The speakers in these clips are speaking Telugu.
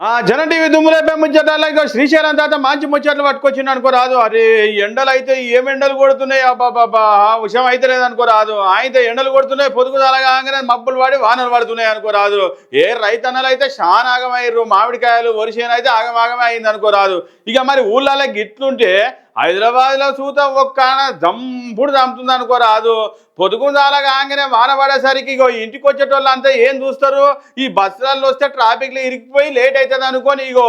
ఆ జన టీవీ దుమ్ములేపే ముచ్చటాల ఇక శ్రీశైలం తాత మంచి ముచ్చట్లు పట్టుకొచ్చిండు అనుకోరాదు అరే ఎండలు అయితే ఏం ఎండలు కొడుతున్నాయి? అబ్బాబాబా విషయం అయితే లేదనుకోరాదు అయితే ఎండలు కొడుతున్నాయి పొదుగు తలగానే మబ్బులు పడి వానలు పడుతున్నాయి అనుకోరాదు ఏ రైతన్నలు అయితే చాలా ఆగమయ్యారు మామిడికాయలు వరిసేన అయితే ఆగమాగమే అయింది అనుకోరాదు ఇక మరి ఊళ్ళలో గిట్లుంటే హైదరాబాద్లో చూద్దాం ఒక్క జంపుడు చంపుతుంది అనుకో రాదు. పొదుగుందాల కాగానే వాన పడేసరికి ఇగో ఇంటికి వచ్చేటోళ్ళు అంతా ఏం చూస్తారు? ఈ బస్సులలో వస్తే ట్రాఫిక్లో ఇరికిపోయి లేట్ అవుతుంది అనుకోని ఇగో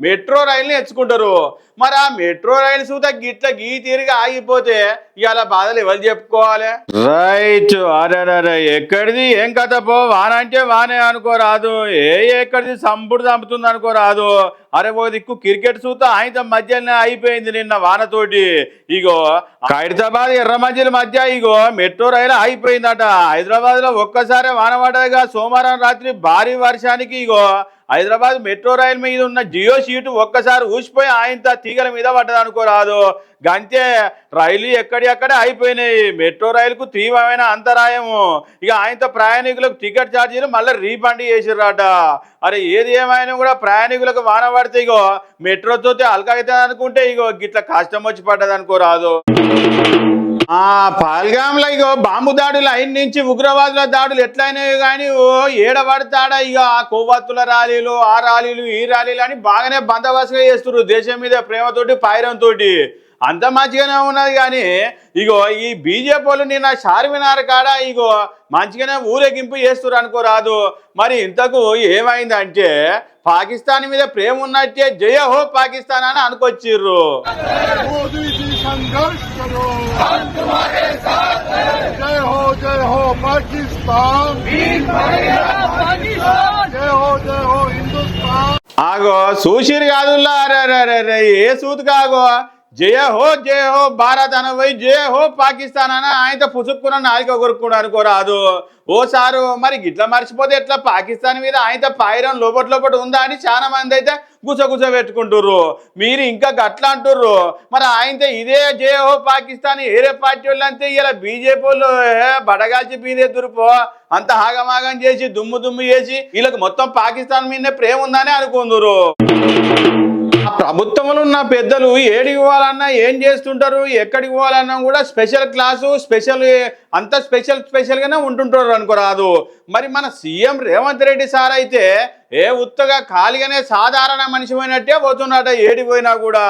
మెట్రో రైల్ని ఎంచుకుంటారు. మరి ఆ మెట్రో రైలు చూత గిట్ల గీ తీరిగా ఆగిపోతే ఇవాళ బాధలు ఎవరు చెప్పుకోవాలి? రైట్ అరే ఎక్కడిది? ఏం కథ పో? వాన అంటే వానే అనుకోరాదు. ఏ ఎక్కడిది? సంపుడు చంపుతుంది అనుకోరాదు. అరే ఓ దిక్కు క్రికెట్ చూత ఆయన మధ్యనే అయిపోయింది నిన్న వానతోటి. ఇగో ఖైరతాబాద్ ఎర్ర మధ్యల మధ్య ఇగో మెట్రో రైలు అయిపోయిందట హైదరాబాద్లో ఒక్కసారి వాన పడగా సోమవారం రాత్రి భారీ వర్షానికి ఇగో హైదరాబాద్ మెట్రో రైలు మీద ఉన్న జియో సీటు ఒక్కసారి ఊసిపోయి ఆయన తీగల మీద పడ్డది అనుకోరాదు. గంతే రైలు ఎక్కడెక్కడే అయిపోయినాయి. మెట్రో రైలుకు తీవ్రమైన అంతరాయము. ఇక ఆయనతో ప్రయాణికులకు టికెట్ ఛార్జీలు మళ్ళీ రీఫండ్ చేసిర్రాట. అరే ఏది ఏమైనా కూడా ప్రయాణికులకు వాన పడితే ఇగో మెట్రోతో తోతే అవుతుంది అనుకుంటే ఇగో గిట్ల కష్టం వచ్చి పడ్డదనుకోరాదు ఆ పాల్గాంలో ఇగో బాంబు దాడులు అయిన నుంచి ఉగ్రవాదుల దాడులు ఎట్లయినాయో కానీ ఓ ఏడబడతాడా ఇక ఆ కొవ్వత్తుల ర్యాలీలు ఆ ర్యాలీలు ఈ ర్యాలీలు అని బాగానే బందోబస్తుగా చేస్తున్నారు దేశం మీద ప్రేమతోటి పాయిరంతో అంత మంచిగానే ఉన్నది కానీ ఇగో ఈ బీజేపీలు నిన్న చార్మినార్ కాడ ఇగో మంచిగానే ఊరేగింపు చేస్తున్నారు అనుకోరాదు. మరి ఇంతకు ఏమైందంటే పాకిస్తాన్ మీద ప్రేమ ఉన్నట్టే జయ హో పాకిస్తాన్ అని అనుకొచ్చిర్రు. ఆగో సూషిర్ కాదుల్లా ఏ సూత్ కాగో? జయ హో జయ హో భారత్ అనవై జయ హో పాకిస్తాన్ అని ఆయనతో పుసుక్కున్న నాలుక కొరుక్కుడు అనుకోరాదు ఓ సారు మరి గిట్ల మర్చిపోతే ఎట్లా? పాకిస్తాన్ మీద ఆయనతో పాయిరం లోపట్ లోపట్ ఉందా అని చాలా మంది అయితే గుసగుస పెట్టుకుంటుర్రు. మీరు ఇంకా గట్లా అంటుర్రు. మరి ఆయనతో ఇదే జయ హో పాకిస్తాన్ ఏరే పార్టీ వాళ్ళు అంతే ఇలా బీజేపీ వాళ్ళు ఏ, బడగాల్చి బీదే దురుపో అంత ఆగమాగం చేసి దుమ్ము దుమ్ము చేసి వీళ్ళకి మొత్తం పాకిస్తాన్ మీదనే ప్రేమ ఉందని అనుకుందరు ప్రభుత్వంలో ఉన్న పెద్దలు ఏడికి పోవాలన్నా ఏం చేస్తుంటారు ఎక్కడికి పోవాలన్నా కూడా స్పెషల్ క్లాసు స్పెషల్ అంత స్పెషల్ స్పెషల్గానే ఉంటుంటారు అనుకోరాదు. మరి మన సీఎం రేవంత్ రెడ్డి సార్ అయితే ఏ ఉత్తగా ఖాళీగానే సాధారణ మనిషి పోయినట్టే పోతున్నాట ఏడిపోయినా కూడా.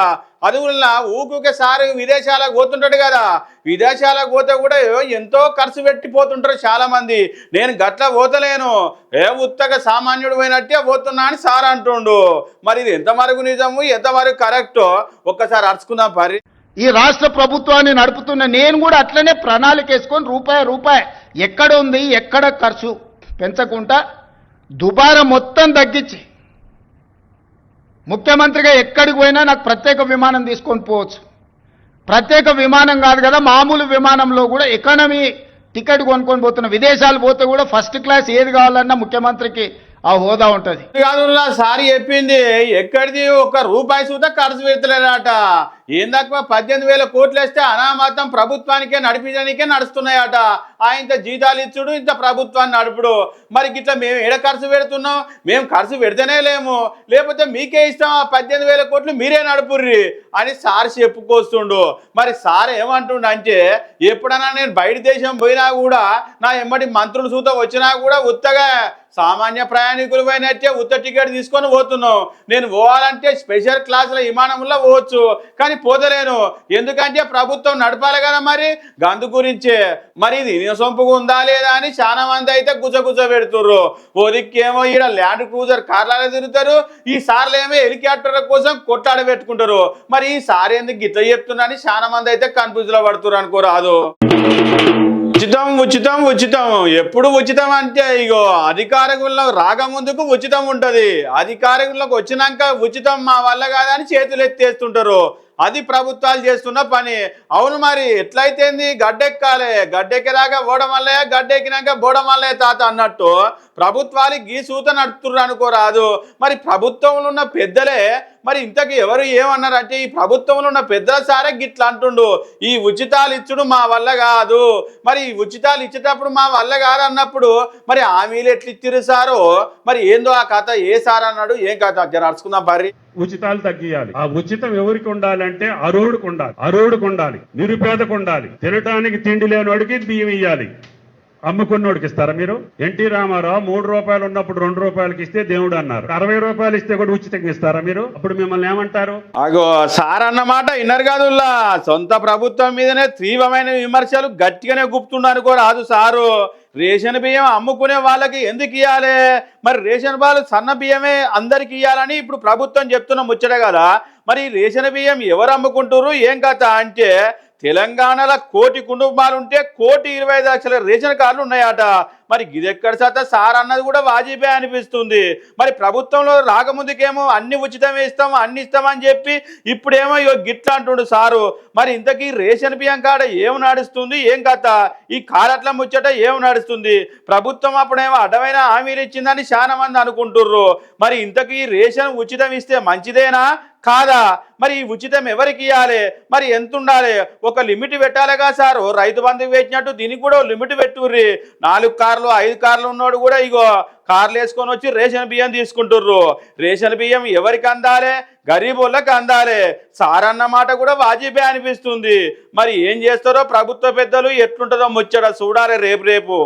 అది వల్ల ఊకుకే సార్ విదేశాలకు పోతుంటాడు కదా. విదేశాలకు పోతే కూడా ఎంతో ఖర్చు పెట్టిపోతుంటారు చాలా మంది నేను గట్ల పోతలేను. ఏ ఉత్తగా సామాన్యుడు పోయినట్టే పోతున్నా అని సార్ అంటుండు. మరి ఇది ఎంతవరకు నిజము ఎంతవరకు కరెక్టో ఒక్కసారి అరుచుకుందాం పరి ఈ రాష్ట్ర ప్రభుత్వాన్ని నడుపుతున్న నేను కూడా అట్లనే ప్రణాళిక వేసుకొని రూపాయి రూపాయి. ఎక్కడ ఉంది ఎక్కడ ఖర్చు? పెంచకుండా దుబారా మొత్తం తగ్గించి. ముఖ్యమంత్రిగా ఎక్కడికి పోయినా నాకు ప్రత్యేక విమానం తీసుకొని పోవచ్చు. ప్రత్యేక విమానం కాదు కదా మామూలు విమానంలో కూడా ఎకానమీ టికెట్ కొనుక్కొని పోతున్న విదేశాలు పోతే కూడా ఫస్ట్ క్లాస్ ఏది కావాలన్నా ముఖ్యమంత్రికి ఆ హోదా ఉంటుంది. కాదు సార్ చెప్పింది. ఎక్కడిది? ఒక రూపాయి సూత ఖర్చు పెడతలేదట ఏందక్క పద్దెనిమిది వేల కోట్లు వేస్తే అనామాతం ప్రభుత్వానికే నడిపించడానికే నడుస్తున్నాయట. ఆయన జీతాలు ఇచ్చుడు ఇంత ప్రభుత్వాన్ని నడుపుడు. మరి గిట్లా మేము ఏడ ఖర్చు పెడుతున్నాం? మేము ఖర్చు పెడితేనే లేము. లేకపోతే మీకే ఇష్టం ఆ పద్దెనిమిది వేల కోట్లు మీరే నడుపుర్రి అని సార్ చెప్పుకొస్తుండు. మరి సార్ ఏమంటుండు అంటే ఎప్పుడన్నా నేను బయట దేశం పోయినా కూడా నా ఎమ్మటి మంత్రులు సూత వచ్చినా కూడా ఉత్తగా సామాన్య ప్రయాణికులు పోయినట్టే ఉత్త టికెట్ తీసుకొని పోతున్నాం నేను పోవాలంటే స్పెషల్ క్లాసుల విమానంలో పోవచ్చు. కానీ పోతలేను. ఎందుకంటే ప్రభుత్వం నడపాలి కదా మరి? గందు గురించే. మరి ఇది సొంపుగా ఉందా లేదా అని చాలా మంది అయితే గుజగుజ పెడుతుర్రు. ఓ దిక్కేమో ఈడ ల్యాండ్ క్రూజర్ కార్లలో తిరుగుతారు. ఈ సార్లు ఏమో హెలికాప్టర్ల కోసం కొట్టాడ పెట్టుకుంటారు. మరి ఈ సార్ ఎందుకు గిట్ల చెప్తున్నా అని చాలా మంది అయితే కన్ఫ్యూజ్లో పడుతున్నారు అనుకోరాదు. ఉచితం ఉచితం ఉచితం. ఎప్పుడు ఉచితం అంటే ఇగో అధికారికుల్లో రాకముందుకు ఉచితం ఉంటుంది. అధికారికులకు వచ్చినాక ఉచితం మా వల్ల కాదని చేతులు ఎత్తేస్తుంటారు అది ప్రభుత్వాలు చేస్తున్న పని. అవును మరి ఎట్లయితేంది? గడ్డెక్కాలి. గడ్డెక్కేదాకా బోడమల్లయ్య గడ్డెక్కినాక బోడమల్లయ్య తాత అన్నట్టు ప్రభుత్వాలు గీ సూత నడుతుర్రు అనుకోరాదు. మరి ప్రభుత్వంలో ఉన్న పెద్దలే మరి ఇంతకు ఎవరు ఏమన్నారంటే ఈ ప్రభుత్వంలో ఉన్న పెద్దల సారే గిట్లా అంటుండు. ఈ ఉచితాలు ఇచ్చుడు మా వల్ల కాదు. మరి ఈ ఉచితాలు ఇచ్చేటప్పుడు మా వల్ల కాదు అన్నప్పుడు మరి హామీలు ఎట్లా ఇచ్చిరు సారో? మరి ఏందో ఆ కథ ఏ సార్ అన్నాడు? ఏం కథ? జర అరుచుకుందాం బర్రి ఉచితాలు తగ్గియాలి. ఆ ఉచితం ఎవరికి ఉండాలంటే అర్హుడికి ఉండాలి అర్హుడికి ఉండాలి నిరుపేదకు ఉండాలి తినటానికి తిండి లేనివాడికి బియ్యం ఇయ్యాలి. అమ్ముకున్నోడికి ఇస్తారా మీరు? ఎన్టీ రామారావు మూడు రూపాయలు ఉన్నప్పుడు రెండు రూపాయలకి ఇస్తే దేవుడు అన్నారు. అరవై రూపాయలు ఇస్తే కూడా ఉచితంగా ఇస్తారా మీరు? అప్పుడు మిమ్మల్ని ఏమంటారు? అగో సార్ అన్నమాట ఇన్నర్ కాదుల్లా సొంత ప్రభుత్వం మీదనే తీవ్రమైన విమర్శలు గట్టిగానే గుప్తుండని కూడా రాదు సారు. రేషన్ బియ్యం అమ్ముకునే వాళ్ళకి ఎందుకు ఇవ్వాలి మరి రేషన్ వాళ్ళు సన్న బియ్యమే అందరికి ఇవ్వాలని ఇప్పుడు ప్రభుత్వం చెప్తున్న ముచ్చట కదా. మరి రేషన్ బియ్యం ఎవరు అమ్ముకుంటారు ఏం కథ అంటే తెలంగాణలో కోటి కుటుంబాలు ఉంటే కోటి ఇరవై ఐదు లక్షల రేషన్ కార్డులు ఉన్నాయట. మరి గిదెక్కడ శాత సార్ అన్నది కూడా వాజీపే అనిపిస్తుంది. మరి ప్రభుత్వంలో రాకముందుకేమో అన్ని ఉచితం ఇస్తాం అన్ని ఇస్తామని చెప్పి ఇప్పుడేమో ఇగో గిట్లా అంటుండు సారు. మరి ఇంతకీ రేషన్ బియ్యం కాడ ఏం నడుస్తుంది ఏం కథ? ఈ కారట్ల ముచ్చట ఏం నడుస్తుంది? ప్రభుత్వం అప్పుడేమో అడ్డమైన హామీలు ఇచ్చిందని చాలా మంది అనుకుంటుర్రు. మరి ఇంతకీ రేషన్ ఉచితం ఇస్తే మంచిదేనా? కాదా? మరి ఉచితం ఎవరికి ఇవ్వాలి మరి ఎంత ఉండాలి ఒక లిమిట్ పెట్టాలిగా సారు. రైతు బంధుకు వేసినట్టు దీనికి కూడా లిమిట్ పెట్టుర్రి. నాలుగు కార్లు ఐదు కార్లు ఉన్నోడు కూడా ఇగో కార్లు వేసుకొని వచ్చి రేషన్ బియ్యం తీసుకుంటుర్రు. రేషన్ బియ్యం ఎవరికి అందాలి? గరీబులకు అందాలి. సారన్న మాట కూడా వాజిబే అనిపిస్తుంది. మరి ఏం చేస్తారో ప్రభుత్వ పెద్దలు ఎట్లుంటుందో ముచ్చట చూడాలి రేపు రేపు.